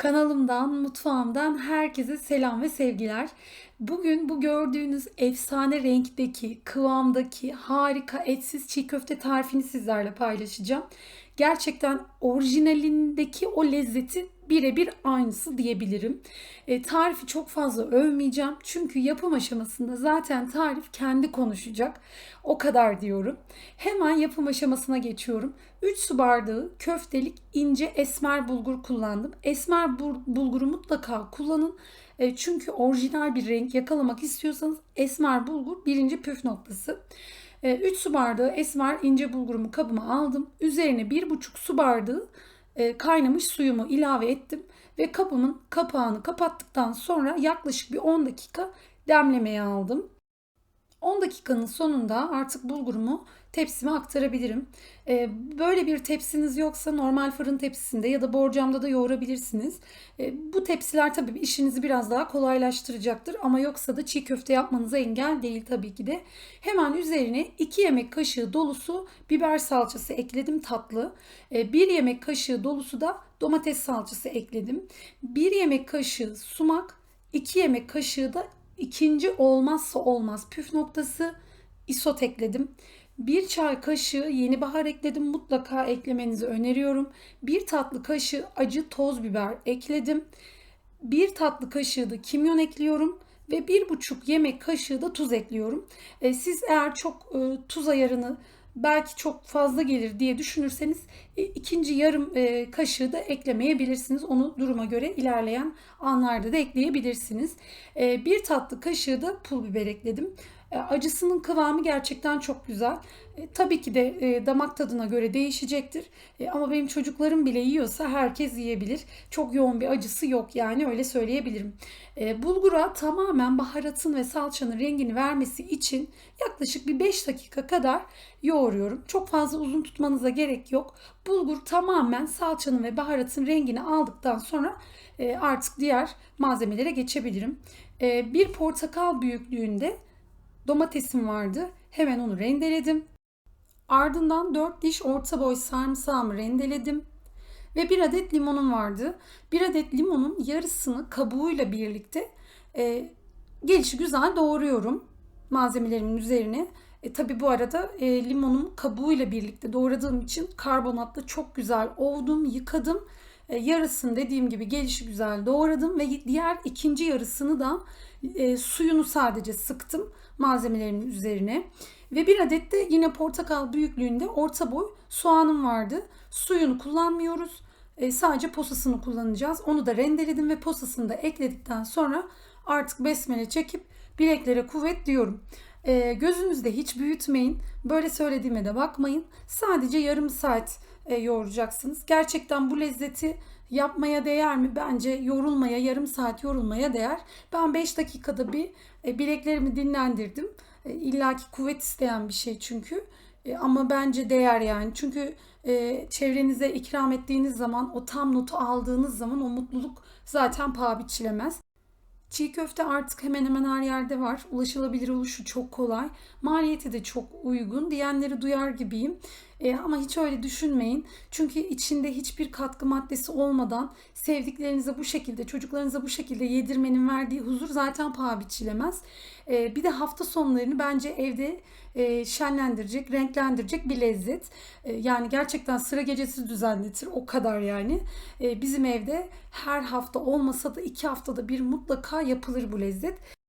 Kanalımdan, mutfağımdan herkese selam ve sevgiler. Bugün bu gördüğünüz efsane renkteki, kıvamdaki harika etsiz çiğ köfte tarifini sizlerle paylaşacağım. Gerçekten orijinalindeki o lezzeti birebir aynısı diyebilirim. E, tarifi çok fazla övmeyeceğim. Çünkü yapım aşamasında zaten tarif kendi konuşacak. O kadar diyorum. Hemen yapım aşamasına geçiyorum. 3 su bardağı köftelik ince esmer bulgur kullandım. Esmer bul- bulguru mutlaka kullanın. E, çünkü orijinal bir renk yakalamak istiyorsanız esmer bulgur birinci püf noktası. 3 su bardağı esmer ince bulgurumu kabıma aldım. Üzerine 1,5 su bardağı e, kaynamış suyumu ilave ettim ve kabımın kapağını kapattıktan sonra yaklaşık bir 10 dakika demlemeye aldım. 10 dakikanın sonunda artık bulgurumu tepsime aktarabilirim. Ee, böyle bir tepsiniz yoksa normal fırın tepsisinde ya da borcamda da yoğurabilirsiniz. Ee, bu tepsiler tabii işinizi biraz daha kolaylaştıracaktır ama yoksa da çiğ köfte yapmanıza engel değil tabii ki de. Hemen üzerine 2 yemek kaşığı dolusu biber salçası ekledim tatlı. 1 yemek kaşığı dolusu da domates salçası ekledim. 1 yemek kaşığı sumak, 2 yemek kaşığı da ikinci olmazsa olmaz püf noktası isot ekledim. Bir çay kaşığı yeni bahar ekledim. Mutlaka eklemenizi öneriyorum. Bir tatlı kaşığı acı toz biber ekledim. Bir tatlı kaşığı da kimyon ekliyorum ve bir buçuk yemek kaşığı da tuz ekliyorum. E, siz eğer çok e, tuz ayarını belki çok fazla gelir diye düşünürseniz e, ikinci yarım e, kaşığı da eklemeyebilirsiniz. Onu duruma göre ilerleyen anlarda da ekleyebilirsiniz. E, bir tatlı kaşığı da pul biber ekledim. E, acısının kıvamı gerçekten çok güzel. E, tabii ki de e, damak tadına göre değişecektir. E, ama benim çocuklarım bile yiyorsa herkes yiyebilir. Çok yoğun bir acısı yok yani öyle söyleyebilirim. E, bulgura tamamen baharatın ve salçanın rengini vermesi için yaklaşık bir 5 dakika kadar yoğuruyorum. Çok fazla uzun tutmanıza gerek yok. Bulgur tamamen salçanın ve baharatın rengini aldıktan sonra e, artık diğer malzemelere geçebilirim. E, bir portakal büyüklüğünde domatesim vardı. Hemen onu rendeledim. Ardından 4 diş orta boy sarımsağımı rendeledim. Ve bir adet limonum vardı. Bir adet limonun yarısını kabuğuyla birlikte e, gelişi güzel doğruyorum malzemelerimin üzerine. E, tabi bu arada e, limonun kabuğuyla birlikte doğradığım için karbonatla çok güzel ovdum, yıkadım. E, yarısını dediğim gibi gelişi güzel doğradım ve diğer ikinci yarısını da e, suyunu sadece sıktım malzemelerimin üzerine. Ve bir adet de yine portakal büyüklüğünde orta boy soğanım vardı. Suyunu kullanmıyoruz. E, sadece posasını kullanacağız. Onu da rendeledim ve posasını da ekledikten sonra artık besmele çekip bileklere kuvvet diyorum. E, gözünüzde hiç büyütmeyin. Böyle söylediğime de bakmayın. Sadece yarım saat e, yoğuracaksınız. Gerçekten bu lezzeti yapmaya değer mi? Bence yorulmaya, yarım saat yorulmaya değer. Ben 5 dakikada bir e, bileklerimi dinlendirdim. E, kuvvet isteyen bir şey çünkü. E, ama bence değer yani. Çünkü e, çevrenize ikram ettiğiniz zaman, o tam notu aldığınız zaman o mutluluk zaten paha biçilemez. Çiğ köfte artık hemen hemen her yerde var. Ulaşılabilir oluşu çok kolay. Maliyeti de çok uygun diyenleri duyar gibiyim. E, ama hiç öyle düşünmeyin. Çünkü içinde hiçbir katkı maddesi olmadan sevdiklerinize bu şekilde, çocuklarınıza bu şekilde yedirmenin verdiği huzur zaten paha biçilemez. E, bir de hafta sonlarını bence evde e, şenlendirecek, renklendirecek bir lezzet. E, yani gerçekten sıra gecesi düzenletir. O kadar yani. E, bizim evde her hafta olmasa da iki haftada bir mutlaka yapılır bu lezzet.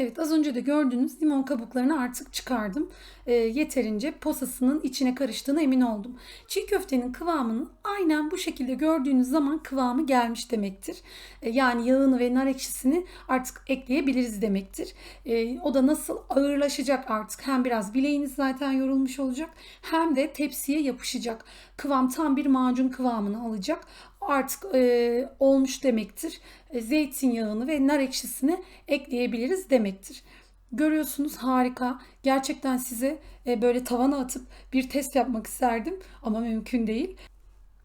Evet az önce de gördüğünüz limon kabuklarını artık çıkardım. E, yeterince posasının içine karıştığına emin oldum. Çiğ köftenin kıvamını aynen bu şekilde gördüğünüz zaman kıvamı gelmiş demektir. E, yani yağını ve nar ekşisini artık ekleyebiliriz demektir. E, o da nasıl ağırlaşacak artık. Hem biraz bileğiniz zaten yorulmuş olacak hem de tepsiye yapışacak. Kıvam tam bir macun kıvamını alacak artık e, olmuş demektir. E, zeytinyağını ve nar ekşisini ekleyebiliriz demektir. Görüyorsunuz harika. Gerçekten size e, böyle tavana atıp bir test yapmak isterdim ama mümkün değil.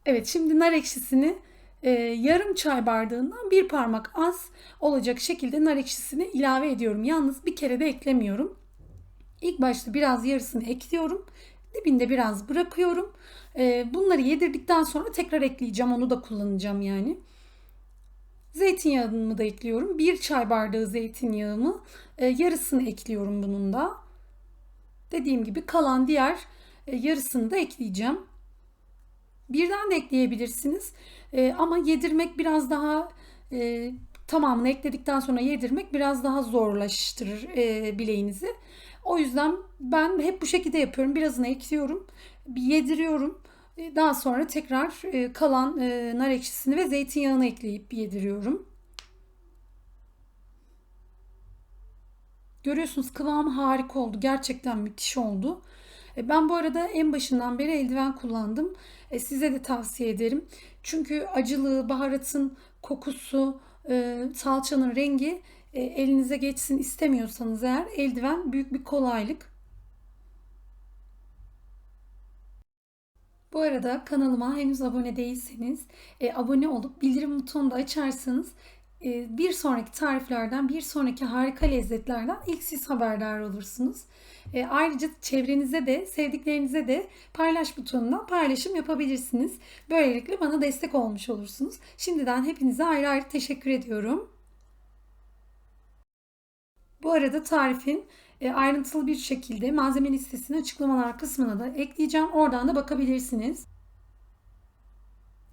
Evet şimdi nar ekşisini e, yarım çay bardağından bir parmak az olacak şekilde nar ekşisini ilave ediyorum. Yalnız bir kere de eklemiyorum. İlk başta biraz yarısını ekliyorum. Dibinde biraz bırakıyorum. E, bunları yedirdikten sonra tekrar ekleyeceğim. Onu da kullanacağım yani. Zeytinyağımı da ekliyorum. Bir çay bardağı zeytinyağımı e, yarısını ekliyorum bunun da. Dediğim gibi kalan diğer e, yarısını da ekleyeceğim. Birden de ekleyebilirsiniz. E, ama yedirmek biraz daha tamamını ekledikten sonra yedirmek biraz daha zorlaştırır bileğinizi. O yüzden ben hep bu şekilde yapıyorum. Birazını ekliyorum, yediriyorum. E, Daha sonra tekrar e, kalan e, nar ekşisini ve zeytinyağını ekleyip yediriyorum. Görüyorsunuz kıvamı harika oldu. Gerçekten müthiş oldu. Ben bu arada en başından beri eldiven kullandım. Size de tavsiye ederim. Çünkü acılığı, baharatın kokusu, salçanın rengi e, elinize geçsin istemiyorsanız eğer eldiven büyük bir kolaylık. Bu arada kanalıma henüz abone değilseniz e, abone olup bildirim butonunu da açarsanız e, bir sonraki tariflerden, bir sonraki harika lezzetlerden ilk siz haberdar olursunuz. E, ayrıca çevrenize de, sevdiklerinize de paylaş butonundan paylaşım yapabilirsiniz. Böylelikle bana destek olmuş olursunuz. Şimdiden hepinize ayrı ayrı teşekkür ediyorum. Bu arada tarifin e, ayrıntılı bir şekilde malzeme listesini açıklamalar kısmına da ekleyeceğim. Oradan da bakabilirsiniz.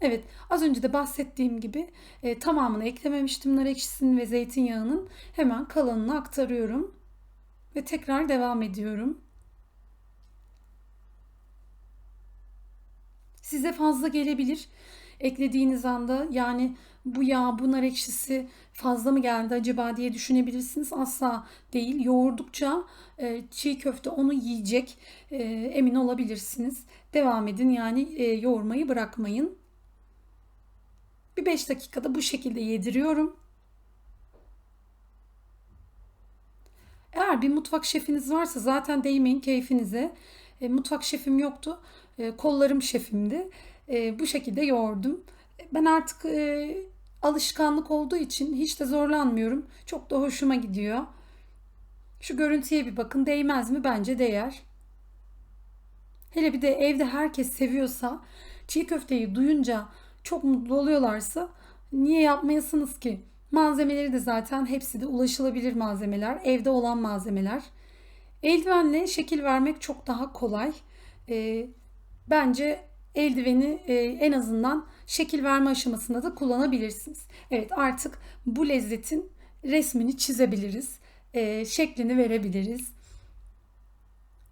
Evet, az önce de bahsettiğim gibi e, tamamını eklememiştim nar ekşisinin ve zeytinyağının. Hemen kalanını aktarıyorum ve tekrar devam ediyorum. Size fazla gelebilir eklediğiniz anda yani bu yağ, bu nar ekşisi fazla mı geldi acaba diye düşünebilirsiniz. Asla değil. Yoğurdukça e, çiğ köfte onu yiyecek e, emin olabilirsiniz. Devam edin yani e, yoğurmayı bırakmayın. Bir 5 dakikada bu şekilde yediriyorum. Eğer bir mutfak şefiniz varsa zaten değmeyin keyfinize. E, mutfak şefim yoktu. E, kollarım şefimdi. E, bu şekilde yoğurdum. Ben artık e, alışkanlık olduğu için hiç de zorlanmıyorum. Çok da hoşuma gidiyor. Şu görüntüye bir bakın. Değmez mi? Bence değer. Hele bir de evde herkes seviyorsa, çiğ köfteyi duyunca çok mutlu oluyorlarsa niye yapmayasınız ki? Malzemeleri de zaten hepsi de ulaşılabilir malzemeler, evde olan malzemeler. Eldivenle şekil vermek çok daha kolay. Ee, bence eldiveni e, en azından şekil verme aşamasında da kullanabilirsiniz. Evet artık bu lezzetin resmini çizebiliriz. E, şeklini verebiliriz.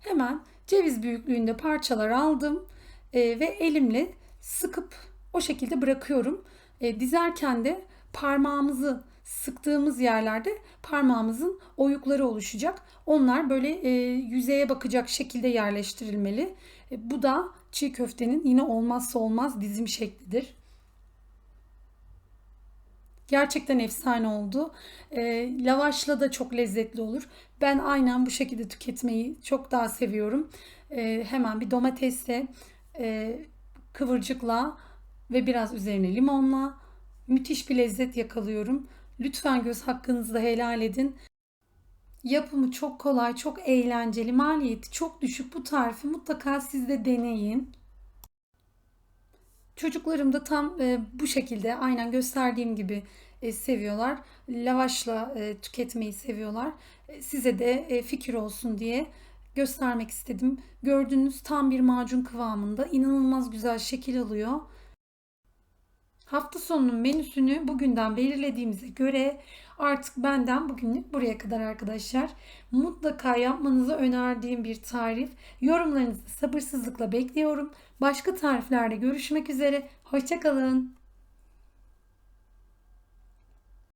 Hemen ceviz büyüklüğünde parçalar aldım e, ve elimle sıkıp o şekilde bırakıyorum. E, dizerken de parmağımızı sıktığımız yerlerde parmağımızın oyukları oluşacak. Onlar böyle e, yüzeye bakacak şekilde yerleştirilmeli. E, bu da çiğ köftenin yine olmazsa olmaz dizim şeklidir. Gerçekten efsane oldu. E, lavaşla da çok lezzetli olur. Ben aynen bu şekilde tüketmeyi çok daha seviyorum. E, hemen bir domatesle, e, kıvırcıkla ve biraz üzerine limonla müthiş bir lezzet yakalıyorum. Lütfen göz hakkınızı da helal edin. Yapımı çok kolay, çok eğlenceli, maliyeti çok düşük bu tarifi mutlaka siz de deneyin. Çocuklarım da tam e, bu şekilde aynen gösterdiğim gibi e, seviyorlar. Lavaşla e, tüketmeyi seviyorlar. E, size de e, fikir olsun diye göstermek istedim. Gördüğünüz tam bir macun kıvamında inanılmaz güzel şekil alıyor. Hafta sonunun menüsünü bugünden belirlediğimize göre artık benden bugünlük buraya kadar arkadaşlar. Mutlaka yapmanızı önerdiğim bir tarif. Yorumlarınızı sabırsızlıkla bekliyorum. Başka tariflerde görüşmek üzere. Hoşçakalın.